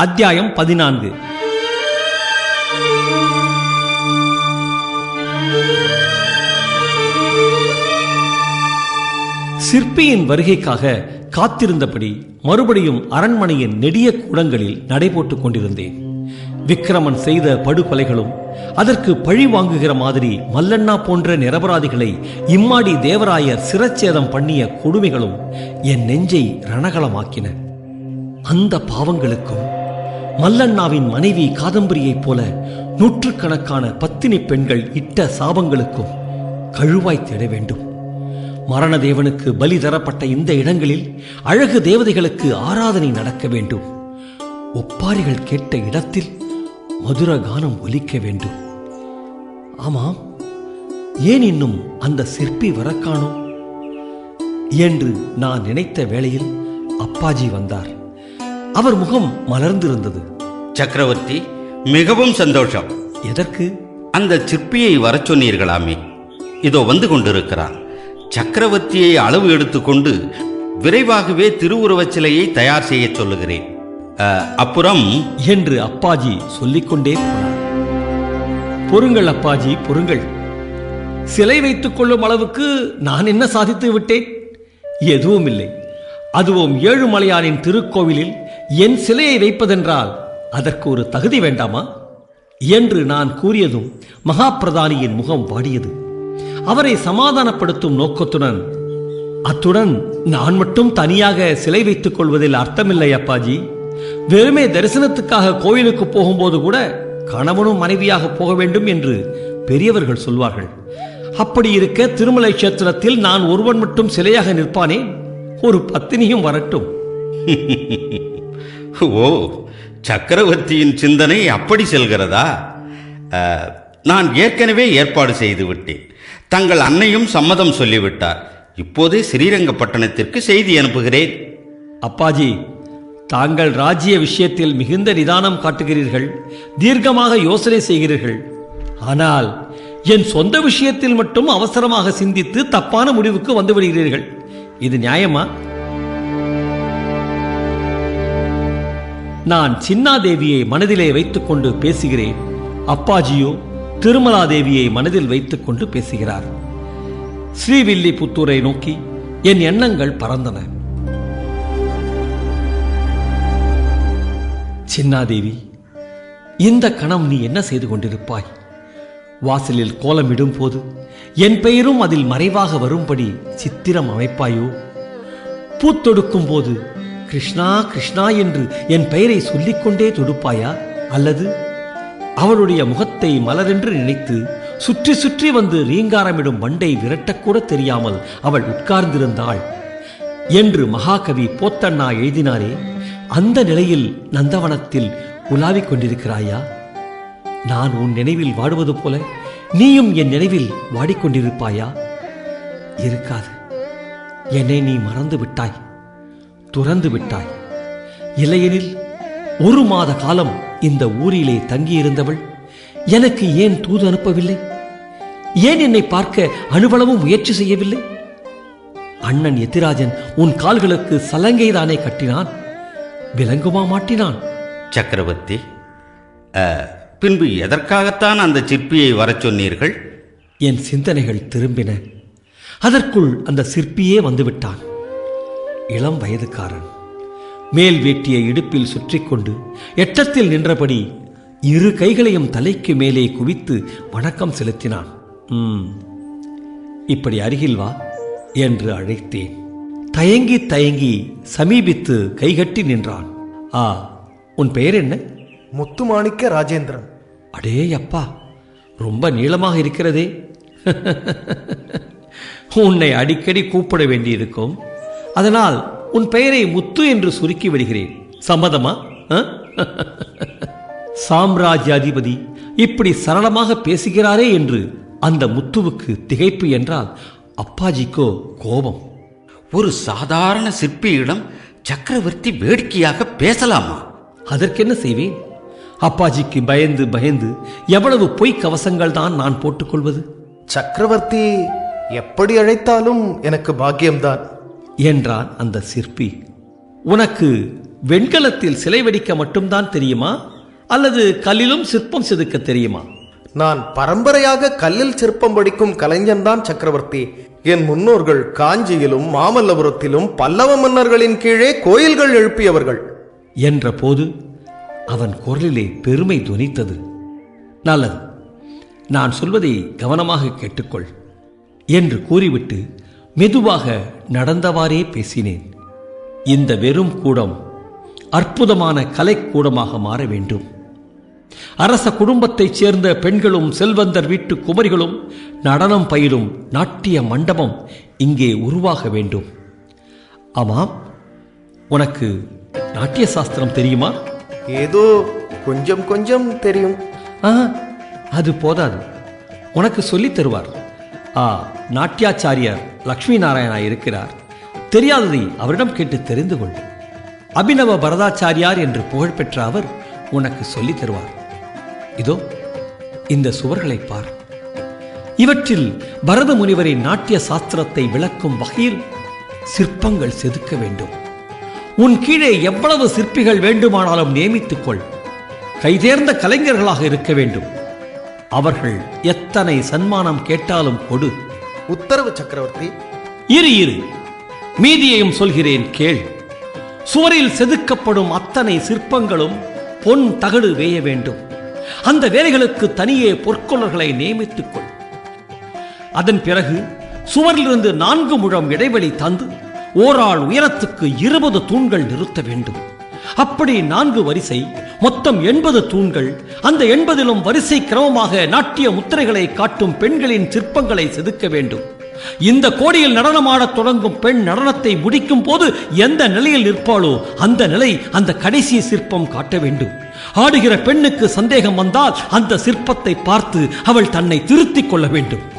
அத்தியாயம் பதினான்கு. சிற்பியின் வருகைக்காக காத்திருந்தபடி மறுபடியும் அரண்மனையின் நெடிய கூடங்களில் நடைபோட்டுக் கொண்டிருந்தேன். விக்கிரமன் செய்த படுகொலைகளும் அதற்கு பழி வாங்குகிற மாதிரி மல்லண்ணா போன்ற நிரபராதிகளை இம்மாடி தேவராயர் சிரச்சேதம் பண்ணிய கொடுமைகளும் என் நெஞ்சை ரணகளமாக்கின அந்த பாவங்களுக்கும் மல்லண்ணாவின் மனைவி காதம்பரியைப் போல நூற்றுக்கணக்கான பத்தினி பெண்கள் இட்ட சாபங்களுக்கும் கழுவாய் தேட வேண்டும். மரணதேவனுக்கு பலி தரப்பட்ட இந்த இடங்களில் அழகு தேவதைகளுக்கு ஆராதனை நடக்க வேண்டும். ஒப்பாரிகள் கேட்ட இடத்தில் மதுர கானம் ஒலிக்க வேண்டும். ஆமாம் ஏன் இன்னும் அந்த சிற்பி வரக்கானோம் என்று நான் நினைத்த வேளையில் அப்பாஜி வந்தார். அவர் முகம் மலர்ந்திருந்தது. சக்கரவர்த்தி மிகவும் சந்தோஷம். எதற்கு? அந்த சிற்பியை வரச் சொன்னீர்களாமே. இதோ வந்து கொண்டிருக்கிறார் சக்கரவர்த்தியை அளவு எடுத்துக்கொண்டு விரைவாகவே திருவுருவச் சிலையை தயார் செய்யச் சொல்லுகிறேன். அப்புறம்? என்று அப்பாஜி சொல்லிக்கொண்டே போனார். பொறுங்கள் அப்பாஜி பொறுங்கள். சிலை வைத்துக் கொள்ளும் அளவுக்கு நான் என்ன சாதித்து விட்டேன்? எதுவும் இல்லை அதுவும் ஏழுமலையானின் திருக்கோவிலில் என் சிலையை வைப்பதென்றால் அதற்கு ஒரு தகுதி வேண்டாமா? என்று நான் கூறியதும் மகாபிரதானியின் முகம் வாடியது. அவரை சமாதானப்படுத்தும் நோக்கத்துடன் அத்துடன் நான் மட்டும் தனியாக சிலை வைத்துக் கொள்வதில் அர்த்தமில்லை அப்பாஜி. வெறுமே தரிசனத்துக்காக கோயிலுக்கு போகும்போது கூட கணவனும் மனைவியாக போக வேண்டும் என்று பெரியவர்கள் சொல்வார்கள். அப்படி இருக்க திருமலை கஷேத்திரத்தில் நான் ஒருவன் மட்டும் சிலையாக நிற்பானே? ஒரு பத்தினியும் வரட்டும். ஓ சக்கரவர்த்தியின் சிந்தனை அப்படி செல்கிறதா? நான் ஏற்கனவே ஏற்பாடு செய்து விட்டேன். தங்கள் அன்னையும் சம்மதம் சொல்லிவிட்டார். இப்போது ஸ்ரீரங்கப்பட்டணத்திற்கு செய்தி அனுப்புகிறேன். அப்பாஜி தாங்கள் ராஜ்ய விஷயத்தில் மிகுந்த நிதானம் காட்டுகிறீர்கள் தீர்க்கமாக யோசனை செய்கிறீர்கள். ஆனால் என் சொந்த விஷயத்தில் மட்டும் அவசரமாக சிந்தித்து தப்பான முடிவுக்கு வந்து விடுகிறீர்கள். இது நியாயமா? நான் சின்னாதேவியை மனதிலே வைத்துக்கொண்டு பேசுகிறேன். அப்பாஜியோ திருமலாதேவியை மனதில் வைத்துக்கொண்டு பேசுகிறார். ஸ்ரீவில்லி புத்தூரை நோக்கி என் எண்ணங்கள் பறந்தன. சின்னாதேவி இந்த கணம் நீ என்ன செய்து கொண்டிருப்பாய்? வாசலில் கோலமிடும் போது என் பெயரும் அதில் மறைவாக வரும்படி சித்திரம் அமைப்பாயோ? பூத்தொடுக்கும் போது கிருஷ்ணா கிருஷ்ணா என்று என் பெயரை சொல்லிக்கொண்டே தொடுப்பாயா? அல்லது அவளுடைய முகத்தை மலரென்று நினைத்து சுற்றி சுற்றி வந்து ரீங்காரமிடும் வண்டை விரட்டக்கூட தெரியாமல் அவள் உட்கார்ந்திருந்தாள். என்று மகாகவி போத்தண்ணா எழுதினாரே அந்த நிலையில் நந்தவனத்தில் உலாவிக் கொண்டிருக்கிறாயா? நான் உன் நினைவில் வாடுவது போல நீயும் என் நினைவில் வாடிக்கொண்டிருப்பாயா? இருக்காது. என்னை நீ மறந்து விட்டாய். துறந்து விட்டாய் இல்லையெனில் ஒரு மாத காலம் இந்த ஊரிலே தங்கியிருந்தவள் எனக்கு ஏன் தூது அனுப்பவில்லை? ஏன் என்னை பார்க்க அணுவளவும் முயற்சி செய்யவில்லை? அண்ணன் எத்திராஜன் உன் கால்களுக்கு சலங்கைதானே கட்டினான்? விளங்குமா மாட்டினான்? சக்கரவர்த்தி பின்பு எதற்காகத்தான் அந்த சிற்பியை வரச் சொன்னீர்கள்? என் சிந்தனைகள் திரும்பின. அதற்குள் அந்த சிற்பியே வந்துவிட்டான். இளம் வயதுக்காரன். மேல் வேட்டியை இடுப்பில் சுற்றிக்கொண்டு எட்டத்தில் நின்றபடி இரு கைகளையும் தலைக்கு மேலே குவித்து வணக்கம் செலுத்தினான். "ம், இப்படி அருகில் வா என்று அழைத்தேன். தயங்கி தயங்கி சமீபித்து கைகட்டி நின்றான். ஆ உன் பெயர் என்ன? முத்துமாணிக்க ராஜேந்திரன். அடே அப்பா ரொம்ப நீளமாக இருக்கிறதே. உன்னை அடிக்கடி கூப்பிட வேண்டியிருக்கும். அதனால் உன் பெயரை முத்து என்று சுருக்கி விடுகிறேன். சம்மதமா? சாம்ராஜ்யாதிபதி இப்படி சரளமாக பேசுகிறாரே என்று அந்த முத்துவுக்கு திகைப்பு என்றால் அப்பாஜிக்கோ கோபம். ஒரு சாதாரண சிற்பியிடம் சக்கரவர்த்தி வேடிக்கையாக பேசலாமா? அதற்கென்ன செய்வேன்? அப்பாஜிக்கு பயந்து பயந்து எவ்வளவு பொய் கவசங்கள் தான் நான் போட்டுக்கொள்வது? சக்கரவர்த்தி எப்படி அழைத்தாலும் எனக்கு பாக்கியம்தான். என்றான் அந்த சிற்பி. உனக்கு வெண்கலத்தில் சிலை வடிக்க மட்டும்தான் தெரியுமா? அல்லது கல்லிலும் சிற்பம் செதுக்க தெரியுமா? நான் பரம்பரையாக கல்லில் சிற்பம் படிக்கும் கலைஞன்தான் சக்கரவர்த்தி. என் முன்னோர்கள் காஞ்சியிலும் மாமல்லபுரத்திலும் பல்லவ மன்னர்களின் கீழே கோயில்கள் எழுப்பியவர்கள். என்ற போது அவன் குரலிலே பெருமை துனித்தது நல்லது நான் சொல்வதை கவனமாக கேட்டுக்கொள் என்று கூறிவிட்டு மெதுவாக நடந்தவாறே பேசினேன். இந்த வெறும் கூடம் அற்புதமான கலைக்கூடமாக மாற வேண்டும். அரச குடும்பத்தைச் சேர்ந்த பெண்களும் செல்வந்தர் வீட்டு குமரிகளும் நடனம் பயிலும் நாட்டிய மண்டபம் இங்கே உருவாக வேண்டும். ஆமாம் உனக்கு நாட்டிய சாஸ்திரம் தெரியுமா? ஏதோ கொஞ்சம் கொஞ்சம் தெரியும். ஆ அது போதாது. உனக்கு சொல்லித் தருவார். நாட்டியாச்சாரியார் லக்ஷ்மி நாராயணா இருக்கிறார். தெரியாததை அவரிடம் கேட்டு தெரிந்து கொள். அபினவ பரதாச்சாரியார் என்று புகழ்பெற்ற அவர் உனக்கு சொல்லித் தருவார். இதோ இந்த சுவர்களை பார். இவற்றில் பரத முனிவரின் நாட்டிய சாஸ்திரத்தை விளக்கும் வகையில் சிற்பங்கள் செதுக்க வேண்டும். உன் கீழே எவ்வளவு சிற்பிகள் வேண்டுமானாலும் நியமித்துக்கொள் கைதேர்ந்த கலைஞர்களாக இருக்க வேண்டும். அவர்கள் எத்தனை சன்மானம் கேட்டாலும் கொடு. உத்தரவு சக்கரவர்த்தி. இரு இரு. மீதியையும் சொல்கிறேன் கேள். சுவரில் செதுக்கப்படும் அத்தனை சிற்பங்களும் பொன் தகடு வேய வேண்டும். அந்த வேலைகளுக்கு தனியே பொற்கொள்ளர்களை நியமித்துக் கொள். அதன் பிறகு சுவரிலிருந்து நான்கு முழம் இடைவெளி தந்து ஓராள் உயரத்துக்கு இருபது தூண்கள் நிறுத்த வேண்டும். அப்படி நான்கு வரிசை மொத்தம் எண்பது தூண்கள். அந்த எண்பதிலும் வரிசை கிரமமாக நாட்டிய முத்திரைகளை காட்டும் பெண்களின் சிற்பங்களை செதுக்க வேண்டும். இந்த கோடியில் நடனமாடத் தொடங்கும் பெண் நடனத்தை முடிக்கும் போது எந்த நிலையில் நிற்பாளோ அந்த நிலை அந்த கடைசி சிற்பம் காட்ட வேண்டும். ஆடுகிற பெண்ணுக்கு சந்தேகம் வந்தால் அந்த சிற்பத்தை பார்த்து அவள் தன்னை திருத்திக் கொள்ள வேண்டும்.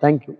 Thank you.